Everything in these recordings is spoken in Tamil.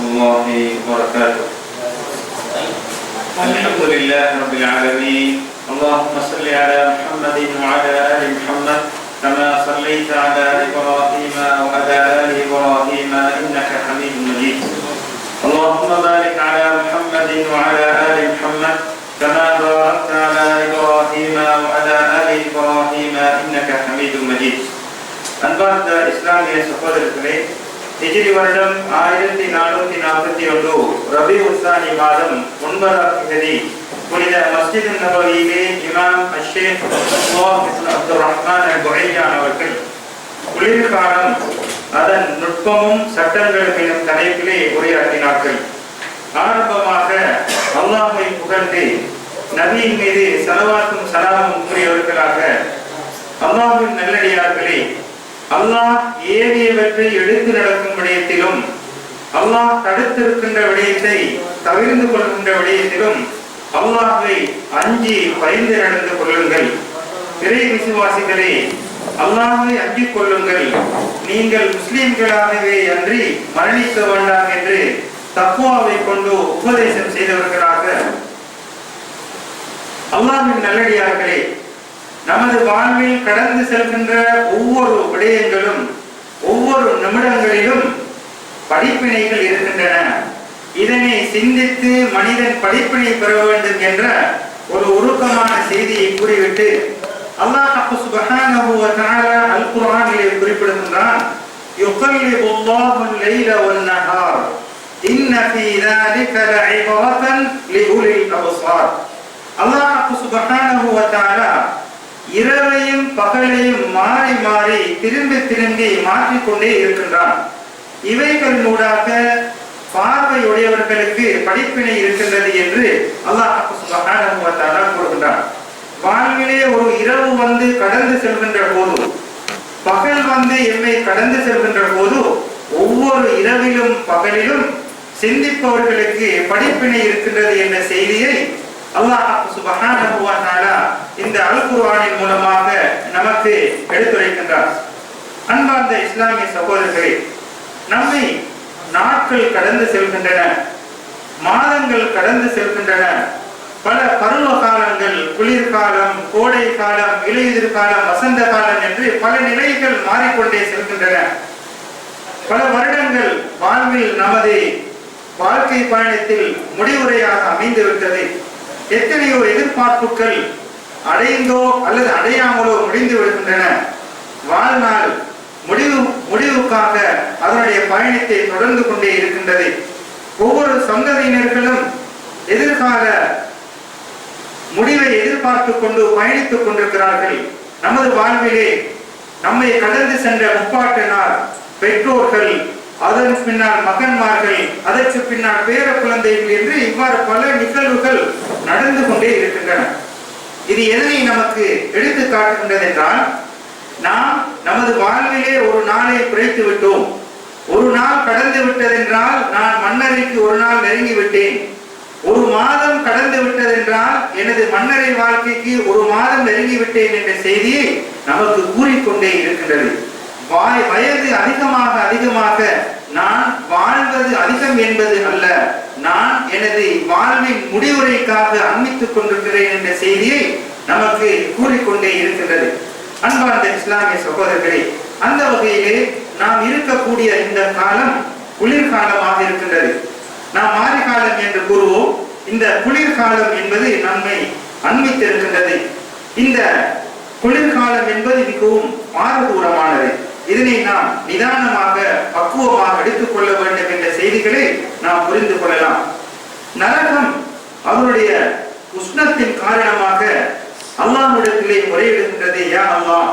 الله وبركاته. الحمد لله رب العالمين. اللهم صل على محمد وعلى آل محمد كما صليت على إبراهيم وعلى آل إبراهيم إنك حميد مجيد. اللهم بارك على محمد وعلى آل محمد كما باركت على إبراهيم وعلى آل إبراهيم إنك حميد مجيد. أنبأت إسلامي سفر الكريم. ஹிஜ்ரி வருடம் ஆயிரத்தி நானூத்தி நாற்பத்தி ஒன்று ரபி உஸ்தானி மாதம் ஒன்பதாம் தேதி புனித மஸ்ஜித் நபவியிலே இமாம் அஷேக் அப்துல் ரஹ்மான் குரையான் அவர்கள் குளிர்காலம் அதன் நுட்பமும் சட்டங்களும் எனும் தலைப்பிலே உரையாற்றினார்கள். ஆரம்பமாக அல்லாஹை புகழ்ந்து நபியின் மீது செலவாக்கும் சலாமும் கூறியவர்களாக அல்லாஹின் நல்லடியார்களே அல்லாஹ் ஏவியவற்றை எடுத்து நடக்கும் விடயத்திலும் அல்லாஹ் தடுத்திருக்கின்ற விடயத்தை தவிர்ந்து கொள்கின்ற விடயத்திலும் அல்லாஹை அஞ்சி பயந்து நடந்து கொள்ளுங்கள். இறை விசுவாசிகளே அல்லாஹை அஞ்சிக் கொள்ளுங்கள். நீங்கள் முஸ்லிம்களாகவே அன்றி மரணிக்க வேண்டாம் என்று தக்குவாவை கொண்டு உபதேசம் செய்தவர்களாக. அல்லாஹின் நல்லடியார்களே நமது வாழ்வில் கடந்து செல்கின்ற ஒவ்வொரு விடயங்களும் ஒவ்வொரு நிமிடங்களிலும் படிப்பினைகள் இருக்கின்றன இதனை சிந்தித்து மனிதன் படிப்பினை பெற வேண்டும் என்ற ஒரு உருக்கமான செய்தியை கூறிவிட்டு அல்லாஹ் சுப்ஹானஹு வ தஆலா அல் குர்ஆனிலே குறிப்பிடுகின்றான் யுகல்லிபு அல்லாஹு லைல வன் நஹார் இன்ன ஃபீ ذلك لعبرة لأولي الأبصار அல்லாஹ் சுப்ஹானஹு வ தஆலா இரவையும் பகலையும் மாறி மாறி திரும்பி திரும்பி மாற்றிக்கொண்டே இருக்கின்றான். இவைகளினூடாக பார்வையுடையவர்களுக்கு படிப்பினை இருக்கின்றது என்று அல்லாஹ் கூறுகின்றான். வாழ்விலே ஒரு இரவு வந்து கடந்து செல்கின்ற போது பகல் வந்து எம்மை கடந்து செல்கின்ற போது ஒவ்வொரு இரவிலும் பகலிலும் சிந்திப்பவர்களுக்கு படிப்பினை இருக்கின்றது என்ற செய்தியை அல்லாஹ் சுபஹானஹு இந்த அல் குர்ஆனின் மூலமாக நமக்கு எடுத்துரைக்கின்றார். அன்பார்ந்த இஸ்லாமிய சகோதரர்களே நம்மை நாட்கள் கடந்து செல்கின்றன மாதங்கள் கடந்து செல்கின்றன பல பருவ காலங்கள் குளிர்காலம் கோடை காலம் இலையுதிர் காலம் வசந்த காலம் என்று பல நிலைகள் மாறிக்கொண்டே செல்கின்றன. பல வருடங்கள் வாழ்வில் நமது வாழ்க்கை பயணத்தில் முடிவுரையாக அமைந்துவிட்டது எத்தனையோ எதிர்பார்ப்புகள் அடைந்தோ அல்லது அடையாமலோ முடிந்து விடுகின்றன. வாழ்நாள் முடிவு முடிவுக்காக அதனுடைய பயணத்தை தொடர்ந்து கொண்டே இருக்கின்றது. ஒவ்வொரு சந்ததியினர்களும் எதிர்கால முடிவை எதிர்பார்த்து கொண்டு பயணித்துக் கொண்டிருக்கிறார்கள். நமது வாழ்விலே நம்மை கடந்து சென்ற முப்பாட்டினார் பெற்றோர்கள் அதன் பின்னால் மகன்மார்கள் அதற்கு பின்னால் பேர குழந்தைகள் என்று இவ்வாறு பல நிகழ்வுகள் நடந்து கொண்டே இருக்கின்றன. இது எதனை நமக்கு எடுத்து காட்டுகின்றது என்றால் நாம் நமது வாழ்விலே ஒரு நாளை குறைத்து விட்டோம். ஒரு நாள் கடந்து விட்டதென்றால் நான் மன்னரைக்கு ஒரு நாள் நெருங்கி விட்டேன். ஒரு மாதம் கடந்து விட்டதென்றால் எனது மன்னரை வாழ்க்கைக்கு ஒரு மாதம் நெருங்கி விட்டேன் என்ற செய்தியை நமக்கு கூறிக்கொண்டே இருக்கின்றது. வாய் வயது அதிகமாக அதிகமாக நான் வாழ்வது அதிகம் என்பது அல்ல. நான் எனது வாழ்வின் முடிவுரைக்காக அன்பித்துக் கொண்டிருக்கிறேன் என்ற செய்தியை நமக்கு கூறிக்கொண்டே இருக்கின்றது. அன்பார்ந்த இஸ்லாமிய சகோதரர்களே அந்த வகையிலே நாம் இருக்கக்கூடிய இந்த காலம் குளிர்காலமாக இருக்கின்றது. நாம் மாரிகாலம் என்று கூறுவோம். இந்த குளிர்காலம் என்பது நம்மை அண்மித்திருக்கின்றது இந்த குளிர்காலம் என்பது மிகவும் மாறுதூரமானது இதனை நாம் நிதானமாக பக்குவமாக எடுத்துக் கொள்ள வேண்டும் என்ற செய்திகளை நாம் புரிந்து கொள்ளலாம். நரகம் அவருடைய உஷ்ணத்தின் காரணமாக அல்லாஹ்விடத்திலே முறையிடுகின்றது யா அல்லாஹ்!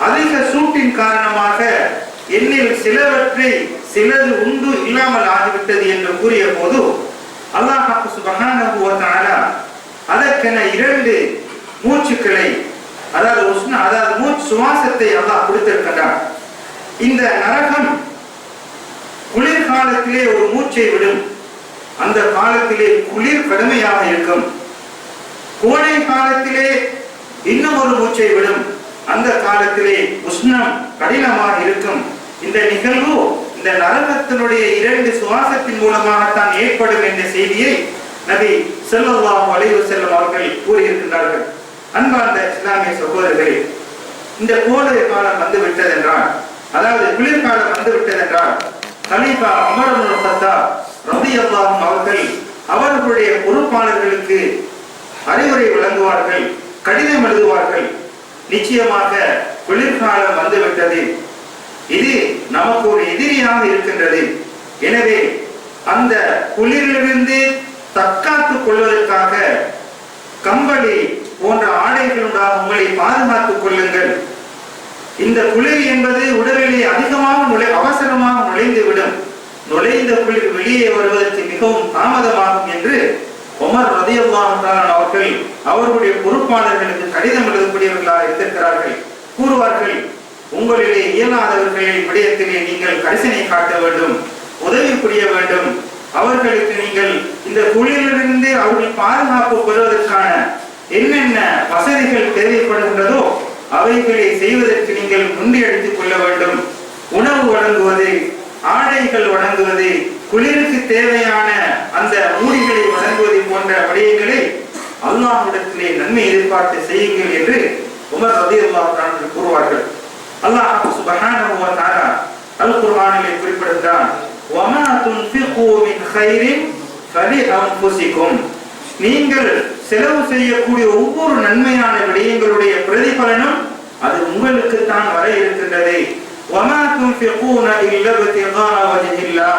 அதிக சூட்டின் காரணமாக என்னில் சிலவற்றை சிலது உண்டு இல்லாமல் ஆகிவிட்டது என்று கூறிய போது அல்லாஹ் சுபஹானஹு வ தஆலா அதற்கென இரண்டு மூச்சுக்களை அதாவது உஷ்ண அதாவது மூச்சு சுவாசத்தை அல்லாஹ் கொடுத்திருக்கின்றான். இந்த நரகம் குளிர்காலத்திலே ஒரு மூச்சை விடும். அந்த காலத்திலே குளிர் கடுமையாக இருக்கும். கோடை காலத்திலே இன்னும் ஒரு மூச்சை விடும். அந்த காலத்திலே உஷ்ணம் கடினமாக இருக்கும். இந்த நிகழ்வு இந்த நரகத்தினுடைய இரண்டு சுவாசத்தின் மூலமாகத்தான் ஏற்படும் என்ற செய்தியை நபி ஸல்லல்லாஹு அலைஹி செல்லும் அவர்கள் கூறியிருக்கின்றார்கள். அன்பார்ந்த இஸ்லாமிய சகோதரர்களே இந்த கோடை காலம் வந்து விட்டதென்றால் அதாவது குளிர்காலம் வந்து விட்டதென்றால் கலீபா அமர் சத்தா கத்தாப் அல்லாஹும் அவர்கள் அவர்களுடைய பொறுப்பாளர்களுக்கு அறிவுரை வழங்குவார்கள் கடிதம் எழுதுவார்கள். நிச்சயமாக குளிர்காலம் வந்து விட்டது இது நமக்கு ஒரு எதிரியாக இருக்கின்றது. எனவே அந்த குளிரிலிருந்து தற்காத்துக் கொள்வதற்காக கம்பளி போன்ற ஆடைகளுடாக உங்களை பாதுகாத்துக் கொள்ளுங்கள். இந்த குளிர் என்பது உடலிலே அதிகமாக நுழை அவசரமாக நுழைந்துவிடும். நுழைந்த குளிர் வெளியே வருவதற்கு மிகவும் தாமதமாகும் என்று உமர் ரதியல்லாஹு அவர்கள் அவர்களுடைய பொறுப்பாளர்களுக்கு கடிதம் எழுதக்கூடியவர்களாக இருந்திருக்கிறார்கள். கூறுவார்கள் உங்களிலே இயலாதவர்களின் விடயத்திலே நீங்கள் கரிசனை காட்ட வேண்டும் உதவி புரிய வேண்டும். அவர்களுக்கு நீங்கள் இந்த குளிரிலிருந்து அவர்கள் பாதுகாப்பு பெறுவதற்கான என்னென்ன வசதிகள் தேவைப்படுகின்றதோ அவைகளை செய்வதற்கு நீங்கள் முன்னியெடுத்துக் கொள்ள வேண்டும். உணவு வழங்குவது ஆடைகள் வழங்குவது குளிருக்கு தேவையான அந்த மூடிகளை வழங்குவது போன்ற விடயங்களை அல்லாஹிடத்திலே நன்மை எதிர்பார்த்து செய்யுங்கள் என்று உமர் ரதி அன்ஹு கூறுவார்கள். அல்லாஹ் சுப்ஹானஹு தஆலா அல் குர்ஆனிலே குறிப்பிடுகிறான் வமா துன்ஃபிகு மின் கைரின் ஃபலி அன்ஃபுசிக்கும் நீங்கள் செலவு செய்யக்கூடிய ஒவ்வொரு நன்மையான விடயங்களுடைய பிரதிபலனும் அது உங்களுக்கு தான் வர இருக்கின்றது. இல்லா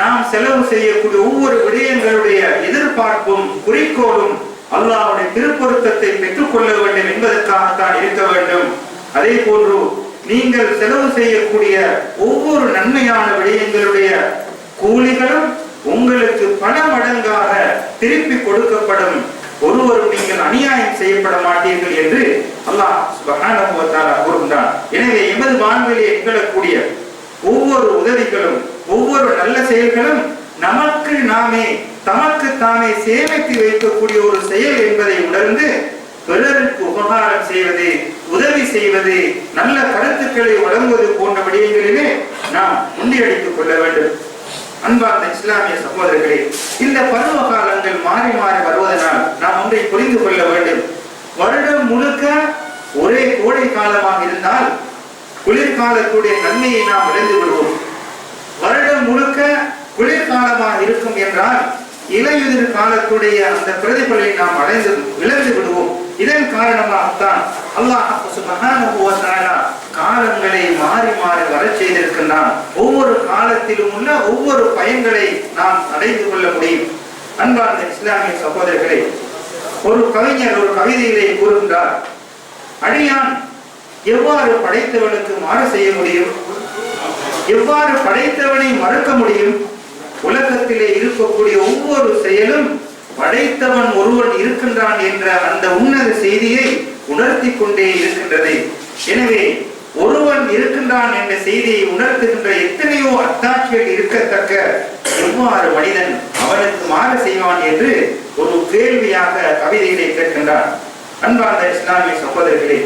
நாம் செலவு செய்யக்கூடிய ஒவ்வொரு விடயங்களுடைய எதிர்பார்ப்பும் குறிக்கோளும் அல்லாவுடைய திருப்பொருத்தத்தை பெற்றுக்கொள்ள வேண்டும் என்பதற்காகத்தான் இருக்க வேண்டும். அதே போன்று நீங்கள் செலவு செய்யக்கூடிய ஒவ்வொரு நன்மையான விடயங்களுடைய கூலிகளும் உங்களுக்கு பல மடங்காக திருப்பி கொடுக்கப்படும். ஒருவரும் நீங்கள் அநியாயம் செய்யப்பட மாட்டீர்கள் என்று அல்லாஹ் சுப்ஹானஹு கூறுகின்றான். எனவே எமது வாழ்விலே நிகழக்கூடிய ஒவ்வொரு உதவிகளும் ஒவ்வொரு நல்ல செயல்களும் நமக்கு நாமே தமக்கு தாமே சேமித்து வைக்கக்கூடிய ஒரு செயல் என்பதை உணர்ந்து பிறருக்கு உபகாரம் செய்வது உதவி செய்வது நல்ல கருத்துக்களை வழங்குவது போன்ற விடயங்களிலே நாம் முண்டியடித்துக் கொள்ள வேண்டும். அன்பார்ந்த இஸ்லாமிய சகோதரர்களே இந்த பருவ காலங்கள் மாறி மாறி வருவதனால் நாம் ஒன்றை புரிந்து கொள்ள வேண்டும். வருடம் முழுக்க ஒரே கோடை காலமாக இருந்தால் குளிர்காலத்துடைய நன்மையை நாம் இழந்து விடுவோம் வருடம் முழுக்க குளிர்காலமாக இருக்கும் என்றால் இலையுதிர் காலத்துடைய அந்த பிரதிபலை நாம் அடைந்து இழந்து விடுவோம். இதன் காரணமாகத்தான் அல்லாஹ் சுப்ஹானஹு காலங்களை மாறி மாறி வரச் செய்திருக்கின்றான். ஒவ்வொரு காலத்திலும் உள்ள ஒவ்வொரு பயன்களை நாம் அடைந்து கொள்ள முடியும். அன்பார்ந்த இஸ்லாமிய சகோதரர்களே ஒரு கவிஞர் ஒரு கவிதையிலே கூறுகின்றார் அடியான் எவ்வாறு படைத்தவனுக்கு மாறு செய்ய முடியும்? எவ்வாறு படைத்தவனை மறுக்க முடியும்? உலகத்திலே இருக்கக்கூடிய ஒவ்வொரு செயலும் படைத்தவன் ஒருவன் இருக்கின்றான் என்ற அந்த உன்னத செய்தியை உணர்த்தி கொண்டே இருக்கின்றது. எனவே ஒருவன் இருக்கின்றான் என்ற செய்தியை உணர்த்துகின்ற எத்தனையோ அத்தாட்சிகள் இருக்கத்தக்க எவ்வாறு மனிதன் அவனுக்கு மாறு செய்வான் என்று ஒரு கேள்வியாக கவிதைகளை கேட்கின்றான். அன்பார்ந்த இஸ்லாமிய சகோதரர்களே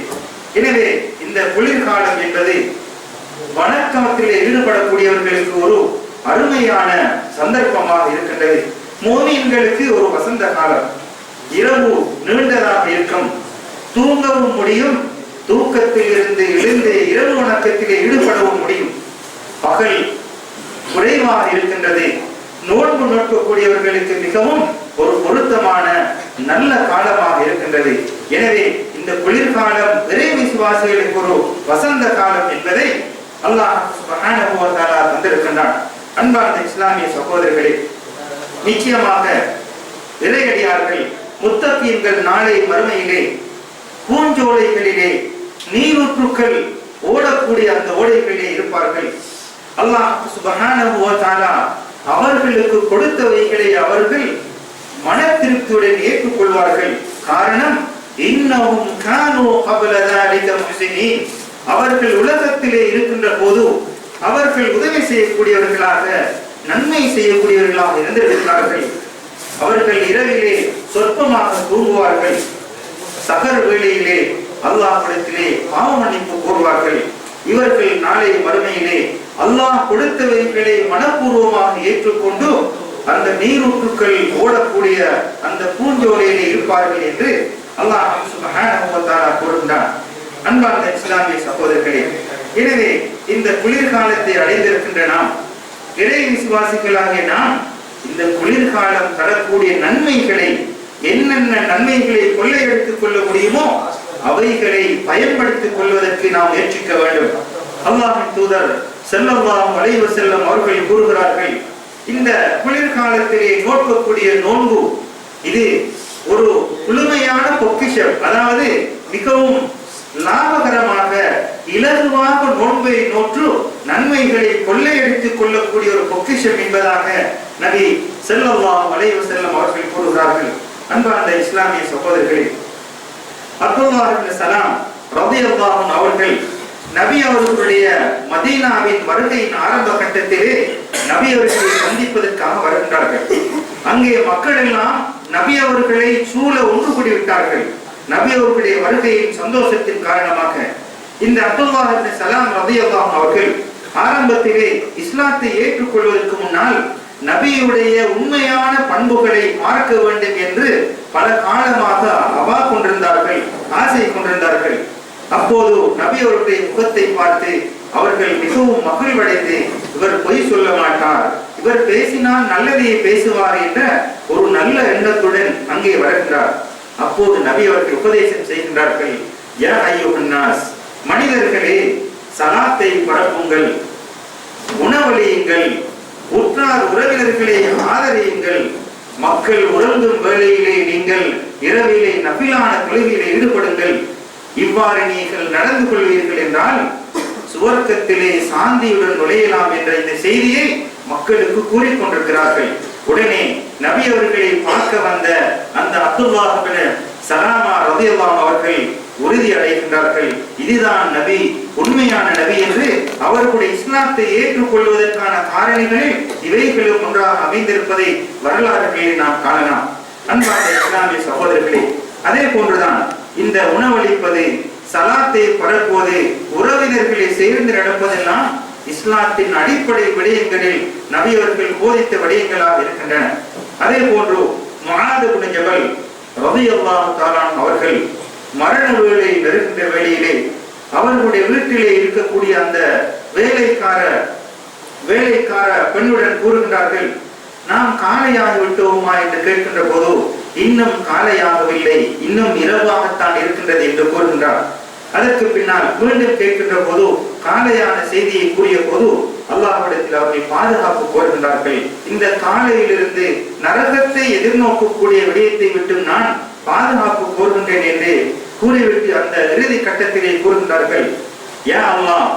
எனவே இந்த குளிர்காலம் என்பது வணக்கத்திலே ஈடுபடக்கூடியவர்களுக்கு ஒரு அருமையான சந்தர்ப்பமாக இருக்கின்றது. மோமியன்களுக்கு ஒரு வசந்த காலம். இரவு நீண்டதாக இருக்கும். தூங்கவும் முடியும். தூக்கத்தில் இருந்து எழுந்து இரவு வணக்கத்திலே ஈடுபடவும் முடியும். பகல் குறைவாக இருக்கின்றது. நோன்பு நோக்கக்கூடியவர்களுக்கு மிகவும் ஒரு பொருத்தமான நல்ல காலமாக இருக்கின்றது. எனவே இந்த குளிர்காலம் இறை விசுவாசிகளுக்கு ஒரு வசந்த காலம் என்பதை அல்லாஹ் தந்திருக்கின்றான். அன்பார்ந்த இஸ்லாமிய சகோதரர்களே நிச்சயமாக இளையடியார்கள் முத்தப்பியன்கள் நாளை மறுமையிலே பூஞ்சோலைகளிலே நீரூற்றுக்கள் ஓடக்கூடிய அந்த ஓடைகளிலே இருப்பார்கள். அல்லாஹ் சுபகானா அவர்களுக்கு கொடுத்தவைகளை அவர்கள் மன திருப்தியுடன் ஏற்றுக்கொள்வார்கள். காரணம் இன்னமும் கானோ கபலதாரிக முசினின் அவர்கள் உலகத்திலே இருக்கின்ற போது அவர்கள் உதவி செய்யக்கூடியவர்களாக நன்மை செய்யக்கூடியவர்களாக இருந்திருக்கிறார்கள். அவர்கள் இரவிலே சொற்பமாக தூங்குவார்கள். சகர் வேளையிலே அல்லாஹிடத்திலே பாவ மன்னிப்பு கூறுவார்கள் இவர்கள் நாளை மறுமையிலே அல்லாஹ் கொடுத்தவைகளை மனப்பூர்வமாக ஏற்றுக்கொண்டு அந்த நீரூற்றுக்கள் ஓடக்கூடிய அந்த பூஞ்சோலையிலே இருப்பார்கள் என்று அல்லாஹ் சுப்ஹானஹு கூறுகின்றான். அன்பார்ந்த இஸ்லாமிய சகோதரர்களே எனவே இந்த குளிர்காலத்தை அடைந்திருக்கின்ற நாம் இறை விசுவாசிகளாகிய நாம் இந்த குளிர்காலம் தரக்கூடிய நன்மைகளை என்னென்ன நன்மைகளை கொள்ளையடித்துக் கொள்ள முடியுமோ அவைகளை பயன்படுத்திக் கொள்வதற்கு நாம் முயற்சிக்க வேண்டும். அல்லாஹின் தூதர் ஸல்லல்லாஹு வளைவு செல்லும் அவர்கள் கூறுகிறார்கள் இந்த குளிர்காலத்திலே நோக்கக்கூடிய நோன்பு இது ஒரு முழுமையான பொக்கிஷம். அதாவது மிகவும் லாபகரமாக இலகுவாக நோன்பை நோற்று நன்மைகளை கொள்ளையடித்துக் கொள்ளக்கூடிய ஒரு பொக்கிஷம் என்பதாக நபி ஸல்லல்லாஹு அலைஹி செல்லம் அவர்கள் கூறுகிறார்கள். அன்பார்ந்த இஸ்லாமிய சகோதரர்களே அப்துல்லா சலாம் ரலியல்லாஹு அன்ஹு அவர்கள் நபி அவர்களுடைய மதீனாவின் வருகையின் ஆரம்ப கட்டத்திலே நபி அவர்களை சந்திப்பதற்காக வருகின்றார்கள். அங்கே மக்கள் எல்லாம் நபி அவர்களை சூழ ஒன்று கூடி விட்டார்கள் நபி அவர்களுடைய வருகையின் சந்தோஷத்தின் காரணமாக இந்த அப்துல்லா இப்னு சலாம் ரலியல்லாஹு அவர்கள் ஆரம்பத்திலே இஸ்லாத்தை ஏற்றுக்கொள்வதற்கு முன்னால் நபியுடைய உண்மையான பண்புகளை பார்க்க வேண்டும் என்று பல காலமாக அவா கொண்டிருந்தார்கள் ஆசை கொண்டிருந்தார்கள். அப்போது நபி அவருடைய முகத்தை பார்த்து அவர்கள் மிகவும் மகிழ்வடைந்து இவர் பொய் சொல்ல மாட்டார். இவர் பேசினால் நல்லதையே பேசுவார் என்ற ஒரு நல்ல எண்ணத்துடன் அங்கே வருகின்றார் அப்போது நபி அவர்கள் உபதேசம் செய்கின்றார்கள் யா ஐயோகன்னாஸ் மனிதர்களே சலாத்தை பரப்புங்கள் உணவளியுங்கள் உற்றார் உறவினர்களை ஆதரியுங்கள் மக்கள் உறங்கும் வேளையிலே நீங்கள் இரவிலே நபிலான தொழுகையிலே ஈடுபடுங்கள். இவ்வாறு நீங்கள் நடந்து கொள்வீர்கள் என்றால் சுவர்க்கத்திலே சாந்தியுடன் நுழையலாம் என்ற இந்த செய்தியை மக்களுக்கு கூறிக்கொண்டிருக்கிறார்கள் உடனே நபி அவர்களை பார்க்க வந்த அந்த அப்துல்லாஹின் சலாமா ரதியல்லாம் அவர்கள் உறுதி அடைகின்றார்கள். இதுதான் நபி உண்மையான நபி என்று அவர்களுடைய இஸ்லாத்தை ஏற்றுக்கொள்வதற்கான காரணிகளில் இவைகளும் ஒன்றாக அமைந்திருப்பதை வரலாறுகளில் நாம் காணலாம். அன்பார்ந்த இஸ்லாமிய சகோதரர்களே அதே போன்றுதான் இந்த உணவளிப்பது சலாத்தை பரப்புவது உறவினர்களை சேர்ந்து நடப்பதெல்லாம் இஸ்லாத்தின் அடிப்படை விடயங்களில் நபியவர்கள் போதித்த விடயங்களாக இருக்கின்றன. அதே போன்று முஆது இப்னு ஜபல் ரலியல்லாஹு அவர்கள் மரண வேலை நெருங்கின்ற வேளையிலே அவர்களுடைய வீட்டிலே இருக்கக்கூடிய அந்த வேலைக்கார வேலைக்கார பெண்ணுடன் கூறுகின்றார்கள் நாம் காலையாக விட்டோமா? என்று கேட்கின்ற போது இன்னும் காலையாகவில்லை இன்னும் இரவாகத்தான் இருக்கின்றது என்று கூறுகின்றார். அதற்கு பின்னால் மீண்டும் கேட்கின்ற போது காலையான செய்தியை கூறிய போது அல்லாஹிடத்தில் அவரை பாதுகாப்பு கோருகின்றார்கள். இந்த காலையிலிருந்து நரகத்தை எதிர்நோக்கக்கூடிய விடயத்தை விட்டு நான் பாதுகாப்பு கோருகின்றேன் என்று கூறிவிட்டு அந்த இறுதி கட்டத்திலே கூறுகின்றார்கள். ஏன் அல்லாஹ்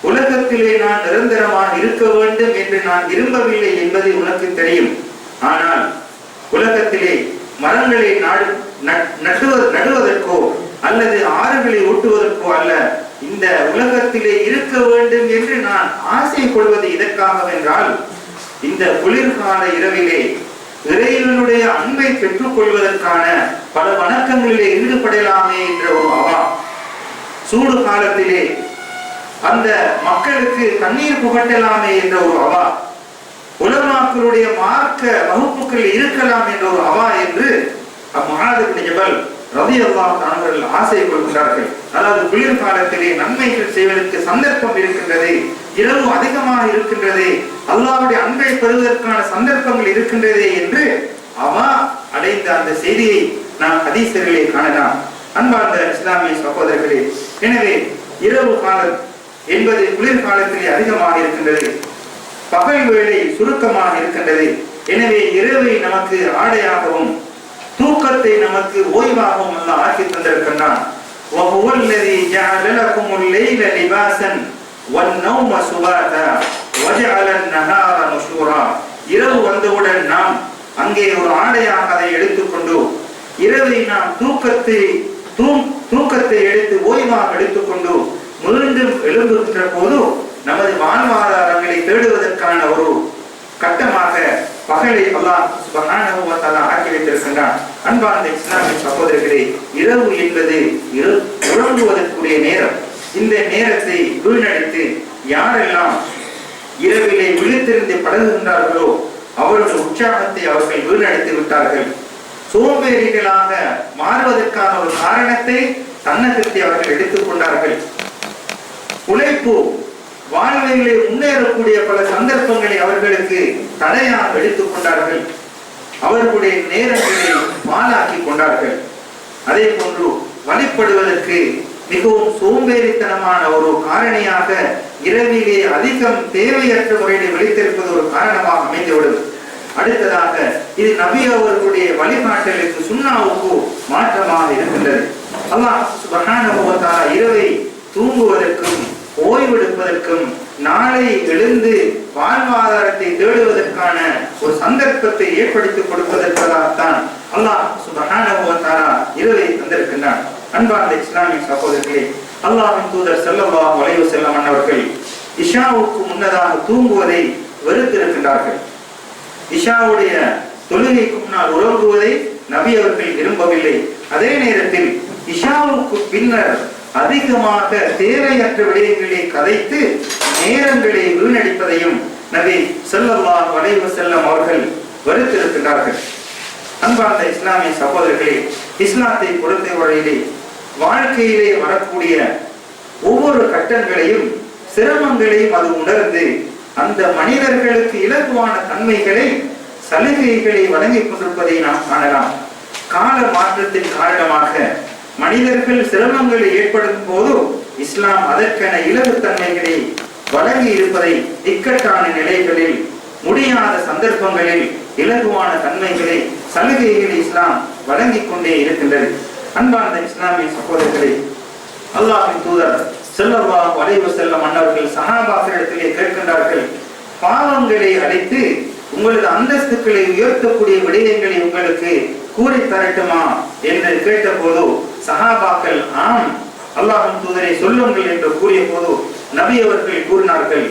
உலகத்திலே நான் நிரந்தரமாக இருக்க வேண்டும் என்று நான் விரும்பவில்லை என்பது உனக்கு தெரியும். ஆனால் உலகத்திலே மரங்களை நாடு நட்- நடுவதற்கோ அல்லது ஆறுகளை ஓட்டுவதற்கோ அல்ல இந்த உலகத்திலே இருக்க வேண்டும் என்று நான் ஆசை கொள்வது இதற்காகவென்றால் இந்த குளிர்கால இரவிலே இறைவனுடைய அன்பை பெற்றுக் கொள்வதற்கான பல வணக்கங்களிலே ஈடுபடலாமே என்ற ஒரு அவா சூடு காலத்திலே அந்த மக்களுக்கு தண்ணீர் புகட்டலாமே என்ற ஒரு அவா உலமாக்களுடைய மார்க்க வகுப்புகள் இருக்கலாம் என்ற ஒரு அவா என்று அம்மாதிரி ஜபல் ரவி அல்லாஹ் அவர்கள் ஆசை கொள்கிறார்கள் அதாவது குளிர் காலத்திலே நன்மைகள் செய்வதற்கு சந்தர்ப்பம் இருக்கின்றது இரவு அதிகமாக இருக்கின்றது அல்லாவுடைய அன்பை பெறுவதற்கான சந்தர்ப்பங்கள் இருக்கின்றது என்று அவா அடைந்த அந்த செய்தியை நாம் ஹதீசர்களே காணலாம். அன்பார்ந்த இஸ்லாமிய சகோதரர்களே எனவே இரவு காலம் என்பது குளிர்காலத்திலே அதிகமாக இருக்கின்றது பகல் வேலை சுருக்கமாக இருக்கின்றது. எனவே இரவை நமக்கு ஆடையாகவும் தூக்கத்தை நமக்கு ஓய்வாகவும் அல்ல ஆக்கி தந்திருக்கின்றான். இரவு வந்தவுடன் நாம் அங்கே ஒரு ஆடையாக அதை எடுத்துக்கொண்டு இரவை நாம் தூக்கத்தை தூக்கத்தை எடுத்து ஓய்வாக எடுத்துக்கொண்டு மீண்டும் எழுந்துகின்ற போது நமது வாழ்வாதாரங்களை தேடுவதற்கான ஒரு கட்டமாக பகலை அல்லாஹ் சுப்ஹானஹு வ ஆக்கி வைத்திருக்கின்றான். அன்பார்ந்த இஸ்லாமிய சகோதரர்களே இரவு என்பது உறங்குவதற்குரிய நேரம். இந்த நேரத்தை வீணடித்து யாரெல்லாம் இரவிலே விழித்திருந்து பழகுகின்றார்களோ அவருடைய உற்சாகத்தை அவர்கள் வீணடித்து விட்டார்கள். சோம்பேறிகளாக மாறுவதற்கான ஒரு காரணத்தை தன்னகத்தை அவர்கள் எடுத்துக் கொண்டார்கள். உழைப்பு வாழ்விலே முன்னேறக்கூடிய பல சந்தர்ப்பங்களை அவர்களுக்கு தடையாக எடுத்துக் கொண்டார்கள். அவர்களுடைய நேரங்களை மாலாக்கி கொண்டார்கள். அதே போன்று வழிபடுவதற்கு மிகவும் சோம்பேறித்தனமான ஒரு காரணியாக இரவிலே அதிகம் தேவையற்ற முறையில் விழித்திருப்பது ஒரு காரணமாக அமைந்துவிடும். அடுத்ததாக இது நபி அவர்களுடைய வழிகாட்டலுக்கு சுண்ணாவுக்கு மாற்றமாக இருக்கின்றது. அல்லாஹ் இரவை நாளை எழுந்து வாழ்வாதாரத்தை தேடுவதற்கான ஒரு சந்தர்ப்பத்தை ஏற்படுத்தி கொடுப்பதற்காகத்தான் அல்லாஹ் சுபகானா இரவை தந்திருக்கின்றான். அன்பார்ந்த இஸ்லாமிய சகோதரர்களே அல்லாஹின் தூதர் செல்லவா வளைவு செல்லம் அண்ணவர்கள் இஷாவுக்கு முன்னதாக தூங்குவதை வெறுத்திருக்கின்றார்கள். இஷாவுடைய தொழுகைக்கு முன்னால் உறங்குவதை நபி அவர்கள் விரும்பவில்லை. அதே நேரத்தில் இஷாவுக்கு பின்னர் அதிகமாக தேவையற்ற விடயங்களை கதைத்து நேரங்களை வீணடிப்பதையும் நபி ஸல்லல்லாஹு வளைவு செல்லம் அவர்கள் வெறுத்திருக்கின்றார்கள் அன்பார்ந்த இஸ்லாமிய சகோதரர்களே இஸ்லாத்தை பொறுத்தவரையிலே வாழ்க்கையிலே வரக்கூடிய ஒவ்வொரு கட்டங்களையும் சிரமங்களையும் அது உணர்ந்து அந்த மனிதர்களுக்கு இலகுவான தன்மைகளை சலுகைகளை வழங்கிக் கொண்டிருப்பதை நாம் காணலாம். கால மாற்றத்தின் காரணமாக மனிதர்கள் சிரமங்களை ஏற்படும் போது இஸ்லாம் அதற்கென இலகுத்தன்மைகளை வழங்கி இருப்பதை இக்கட்டான நிலைகளில் முடியாத சந்தர்ப்பங்களில் இலகுவான தன்மைகளை சலுகைகளை இஸ்லாம் வழங்கிக் கொண்டே இருக்கின்றது. அன்பார்ந்த இஸ்லாமிய சகோதரர்களே அல்லாஹின் தூதர் செல்லவா வளைவு செல்லும் மன்னர்கள் சகாபாசரிடத்திலே கேட்கின்றார்கள் பாவங்களை அழைத்து உங்களது அந்தஸ்துக்களை உயர்த்தக்கூடிய விடயங்களை உங்களுக்கு கூறி தரட்டுமா என்று கேட்டபோது சஹாபாக்கள் ஆம் அல்லாஹும் தூதரை சொல்லுங்கள் என்று கூறிய போது நபி அவர்கள் கூறினார்கள்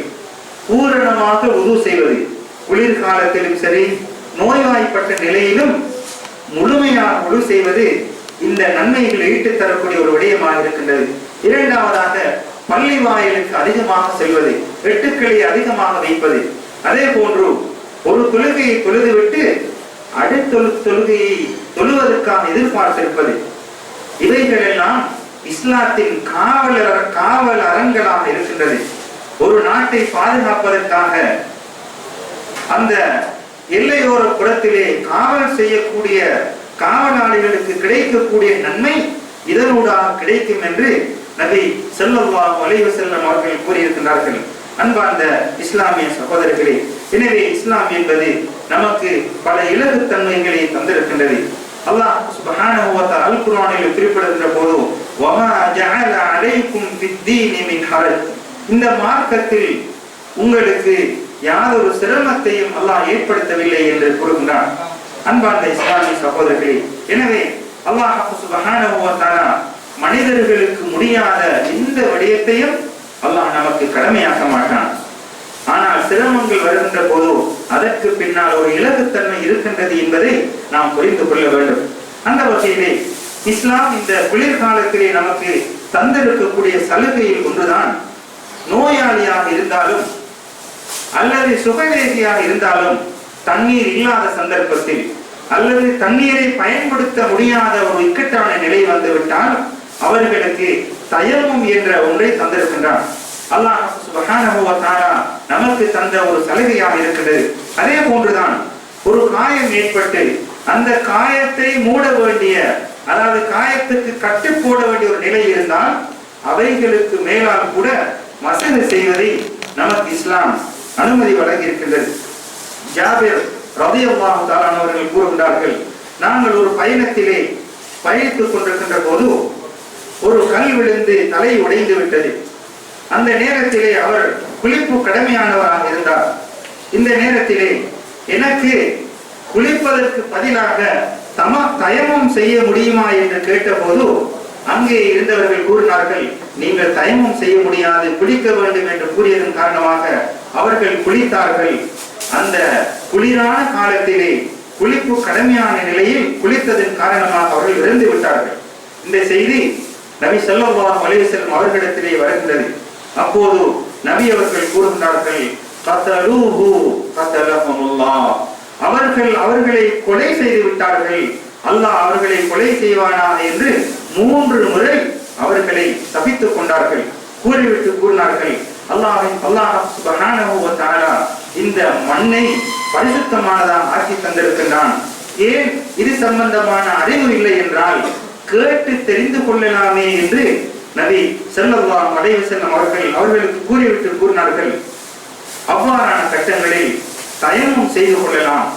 பூரணமாக உது செய்வது குளிர்காலத்திலும் சரி நோய்வாய்ப்பட்ட நிலையிலும் முழுமையாக உது செய்வது இந்த நன்மைகளை ஈட்டுத் தரக்கூடிய ஒரு விடயமாக இருக்கின்றது. இரண்டாவதாக பள்ளி வாயிலுக்கு அதிகமாக செல்வது வெட்டுக்களை அதிகமாக வைப்பது அதே போன்று ஒரு தொழுகையை தொழுதுவிட்டு அடுத்த தொழுகையை தொழுவதற்கான எதிர்பார்த்திருப்பது. இவைகள் எல்லாம் இஸ்லாத்தின் காவல் காவல் அறங்களாக இருக்கின்றது. ஒரு நாட்டை பாதுகாப்பதற்காக அந்த எல்லையோர புறத்திலே காவல் செய்யக்கூடிய காவலாளிகளுக்கு கிடைக்கக்கூடிய நன்மை இதனூடாக கிடைக்கும் என்று நபி ஸல்லல்லாஹு அலைஹி வஸல்லம் அவர்கள் கூறியிருக்கிறார்கள் அன்பார்ந்த இஸ்லாமிய சகோதரர்களே எனவே இஸ்லாம் என்பது நமக்கு பல இலகுத்தன்மைகளை தந்திருக்கின்றது. அல்லாஹ் சுப்ஹானஹு வ தஆலா அல் குர்ஆனில் குறிப்பிடுகின்ற போது வமா ஜஅல அலைக்கும் ஃபித்தீனி மின் ஹரஜ் இந்த மார்க்கத்தில் உங்களுக்கு யாதொரு சிரமத்தையும் அல்லாஹ் ஏற்படுத்தவில்லை என்று கூறுகின்றான். அன்பார்ந்த இஸ்லாமிய சகோதரர்களே எனவே அல்லாஹ் சுப்ஹானஹு வ தஆலா மனிதர்களுக்கு முடியாத எந்த விடயத்தையும் அல்லாஹ் நமக்கு கடமையாக்க மாட்டான். ஆனால் சிரமங்கள் வருகின்ற போது அதற்கு பின்னால் ஒரு இலகுத்தன்மை இருக்கின்றது என்பதை நாம் புரிந்து கொள்ள வேண்டும். அந்த வகையிலே இஸ்லாம் இந்த குளிர்காலத்திலே நமக்கு தந்திருக்கக்கூடிய சலுகையில் ஒன்றுதான். நோயாளியாக இருந்தாலும் அல்லது சுகவேகியாக இருந்தாலும் தண்ணீர் இல்லாத சந்தர்ப்பத்தில் அல்லது தண்ணீரை பயன்படுத்த முடியாத ஒரு இக்கட்டான நிலை வந்துவிட்டால் அவர்களுக்கு தயமும் என்ற ஒன்றை தந்திருக்கின்றான். அல்லாஹ் சுப்ஹானஹு நமக்கு தந்த ஒரு சலுகையாக இருக்கிறது அதே போன்றுதான் ஒரு காயம் ஏற்பட்டு அந்த காயத்தை மூட வேண்டிய அதாவது காயத்துக்கு கட்டு போட வேண்டிய ஒரு நிலை இருந்தால் அவைகளுக்கு மேலால் கூட மசகு செய்வதை நமக்கு இஸ்லாம் அனுமதி வழங்கி இருக்கின்றது ஜாபிர் ரதியல்லாஹு தஆலா அவர்கள் கூறுகின்றார்கள் நாங்கள் ஒரு பயணத்திலே பயணித்துக் கொண்டிருக்கின்ற போது ஒரு கல் விழுந்து தலை உடைந்து விட்டது. அந்த நேரத்திலே அவர் குளிப்பு கடமையானவராக இருந்தார். இந்த நேரத்திலே எனக்கு குளிப்பதற்கு பதிலாக தம தயமம் செய்ய முடியுமா என்று கேட்டபோது அங்கே இருந்தவர்கள் கூறினார்கள் நீங்கள் தயமம் செய்ய முடியாது குளிக்க வேண்டும் என்று கூறியதன் காரணமாக அவர்கள் குளித்தார்கள். அந்த குளிரான காலத்திலே குளிப்பு கடமையான நிலையில் குளித்ததன் காரணமாக அவர்கள் இறந்து விட்டார்கள். இந்த செய்தி நபி ஸல்லல்லாஹு அலைஹி வஸல்லம் அவர்களிடத்திலே வருகின்றது. அப்போது நபி அவர்கள் கூறுகின்றார்கள் அவர்கள் அவர்களை கொலை செய்து விட்டார்கள். அல்லாஹ் அவர்களை கொலை செய்வானா என்று மூன்று முறை அவர்களை தப்பித்துக் கொண்டார்கள். கூறிவிட்டு கூறினார்கள் அல்லாஹின் அல்லாஹ் இந்த மண்ணை பரிசுத்தமானதாக ஆக்கி தந்திருக்கின்றான். ஏன்? இது சம்பந்தமான அறிவு இல்லை என்றால் கேட்டு தெரிந்து கொள்ளலாமே என்று நபி ஸல்லல்லாஹு அலைஹி செல்லும் அவர்கள் அவர்களுக்கு கூறிவிட்டு கூறினார்கள். அவ்வாறான கட்டங்களில் தயமும் செய்து கொள்ளலாம்.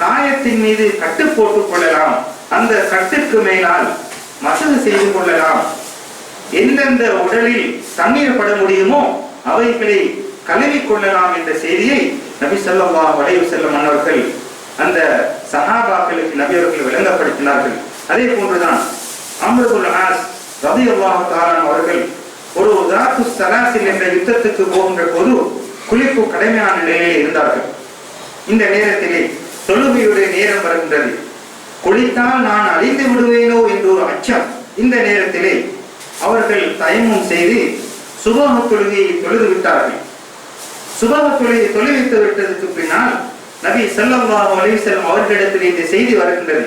காயத்தின் மீது கட்டு போட்டுக் கொள்ளலாம். அந்த கட்டுக்கு மேலால் மசகு செய்து கொள்ளலாம். எந்தெந்த உடலில் தண்ணீர் பட முடியுமோ அவைகளை கழுவி கொள்ளலாம் என்ற செய்தியை நபி செல்லவா வளைவு செல்ல மன்னர்கள் அந்த சஹாபாக்களுக்கு நபி அவர்கள் விளங்கப்படுத்தினார்கள் அதே போன்றுதான் அம்ருல் ஆஸ் அவர்கள் ஒரு தாத்து சலாசில் என்ற யுத்தத்துக்கு போகின்ற போது குளிப்பு கடமையான நிலையில் இருந்தார்கள். இந்த நேரத்திலே தொழுகையுடைய நேரம் வருகின்றது. குளித்தால் நான் அழிந்து விடுவேனோ என்ற ஒரு அச்சம் இந்த நேரத்திலே அவர்கள் தயமும் செய்து சுபக தொழுகையை தொழுது விட்டார்கள். சுபக தொழுகையை தொழுவித்து விட்டதற்கு பின்னால் நபி செல்லம் அலிசல்லம் அவர்களிடத்தில் இந்த செய்தி வருகின்றது.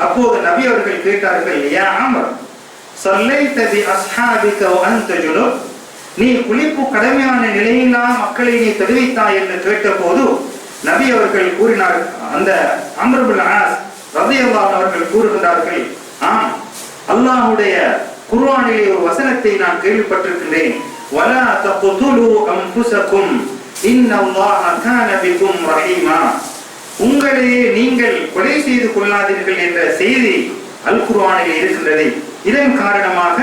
அப்போது நபி அவர்கள் கேட்டார்கள் யா அமர் சல்லைத்தபி அஸ்ஹாபிக்க அந்த ஜுலு நீ குளிப்பு கடமையான நிலையிலாம் மக்களை நீ தெரிவித்தாய் என்று கேட்டபோது நபி அவர்கள் கூறினார் அந்த அமர்புல் ஆஸ் ரதையல்லான் அவர்கள் கூறுகின்றார்கள் ஆம் அல்லாஹுடைய குர்வானிலே ஒரு வசனத்தை நான் கேள்விப்பட்டிருக்கின்றேன் வலா தகுதுலு அம்புசக்கும் இன்னல்லாஹ கான பிக்கும் ரஹீமா. உங்களையே நீங்கள் கொலை செய்து கொள்ளாதீர்கள் என்ற செய்தி அல் குர்வானில் இருக்கின்றது. இதன் காரணமாக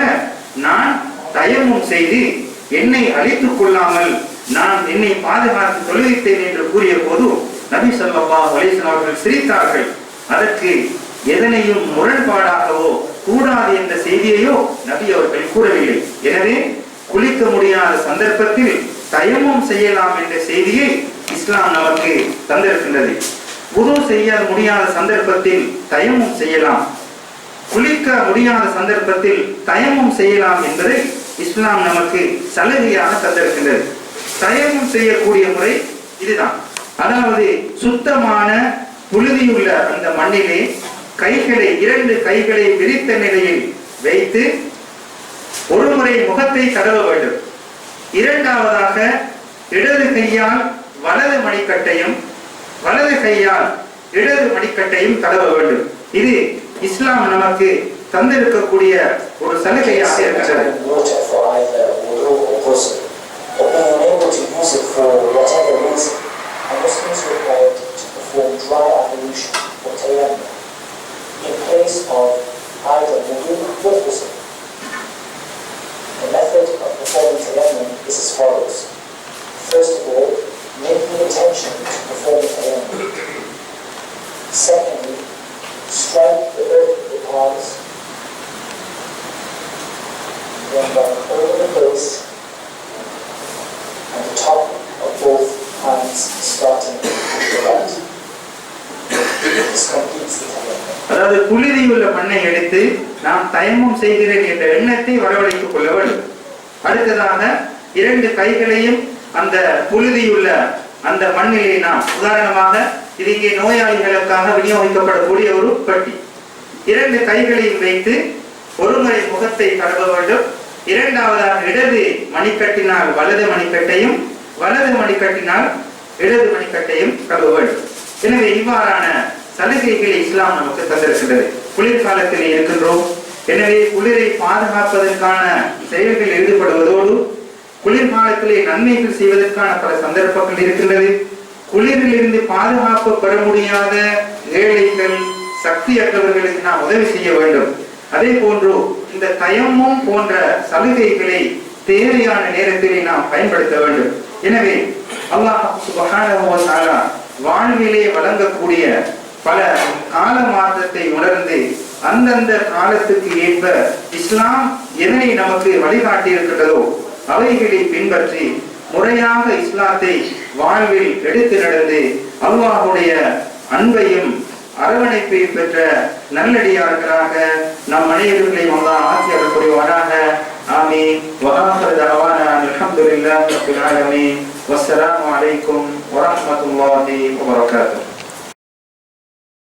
நான் தயமும் செய்து என்னை அழித்துக் கொள்ளாமல் நான் என்னை பாதுகாத்து தொழுவித்தேன் என்று கூறிய போது நபி ஸல்லல்லாஹு அலைஹி அவர்கள் சிரித்தார்கள். அதற்கு எதனையும் முரண்பாடாகவோ கூடாது என்ற செய்தியையோ நபி அவர்கள் கூறவில்லை. எனவே குளிக்க முடியாத சந்தர்ப்பத்தில் தயமும் செய்யலாம் என்ற செய்தியை இஸ்லாம் நமக்கு தந்திருக்கின்றது. உது செய்ய முடியாத சந்தர்ப்பத்தில் தயமும் செய்யலாம். குளிக்க முடியாத சந்தர்ப்பத்தில் தயமும் செய்யலாம் என்பதை இஸ்லாம் நமக்கு சலுகையாக தந்திருக்கின்றது தயமும் செய்யக்கூடிய முறை இதுதான். அதாவது சுத்தமான புழுதியுள்ள அந்த மண்ணிலே கைகளை இரண்டு கைகளை விரித்த நிலையில் வைத்து ஒரு முறை முகத்தை தடவ வேண்டும். இரண்டாவதாக இடது கையால் வலது மணிக்கட்டையும் வலது கையால் இடது மணிக்கட்டையும் தடவ வேண்டும் இது இஸ்லாம் நமக்கு தந்திருக்கக்கூடிய ஒரு சலுகையாக இருக்கிறது water for either wudu or ghusl, but being unable to use it for whatever reason, a Muslim is required to perform dry ablution or tayammum in place of either wudu or ghusl. The method of performing tayammum is as follows. First of all, make the attention to perform the tayammum. Secondly, strike the earth with the paws, then run over the base and the top of both hands starting with the right. This completes the tayammum. அதாவது புழுதியுள்ள மண்ணை எடுத்து நாம் தயமம் செய்கிறேன் என்ற எண்ணத்தை வரவழைத்துக் கொள்ள வேண்டும் அடுத்ததாக இரண்டு கைகளையும் அந்த புழுதியுள்ள அந்த மண்ணிலே நாம் உதாரணமாக இது இங்கே நோயாளிகளுக்காக விநியோகிக்கப்படக்கூடிய ஒரு பெட்டி. இரண்டு கைகளையும் வைத்து ஒருமுறை முகத்தை தடவ வேண்டும். இரண்டாவதாக இடது மணிக்கட்டினால் வலது மணிக்கட்டையும் வலது மணிக்கட்டினால் இடது மணிக்கட்டையும் கழுவ வேண்டும். எனவே இவ்வாறான சலுகைகளை இஸ்லாம் நமக்கு தந்திருக்கின்றது. குளிர்காலத்தில் இருக்கின்றோம். எனவே குளிரை பாதுகாப்பதற்கான செயல்கள் ஈடுபடுவதோடு குளிர்காலத்திலே நன்மைகள் செய்வதற்கான பல சந்தர்ப்பங்கள் இருக்கின்றது. குளிரில் இருந்து பாதுகாப்பு பெற முடியாத ஏழைகள் சக்தியற்றவர்களுக்கு நாம் உதவி செய்ய வேண்டும். அதே போன்று இந்த தயமும் போன்ற சலுகைகளை தேவையான நேரத்திலே நாம் பயன்படுத்த வேண்டும். எனவே அல்லாஹ் சுப்ஹானஹு வாழ்விலே வழங்கக்கூடிய பல கால மாற்றத்தை உணர்ந்து அந்தந்த காலத்துக்கு ஏற்ப இஸ்லாம் எதனை நமக்கு வழிகாட்டி இருக்கின்றதோ அவைகளை பின்பற்றி முறையாக இஸ்லாத்தை வாழ்வில் எடுத்து நடந்து அல்லாஹுடைய அன்பையும் அரவணைப்பை பெற்ற நல்லடியார்களாக நம் அனைவர்களை அல்லாஹ் ஆட்சி அறக்கூடியவனாக ஆமே வகாபரதாவான அலமதுல்லா ரபுல் ஆலமீன். வஸ்ஸலாமு அலைக்கும் வரஹ்மத்துல்லாஹி வபரகாத்துஹு.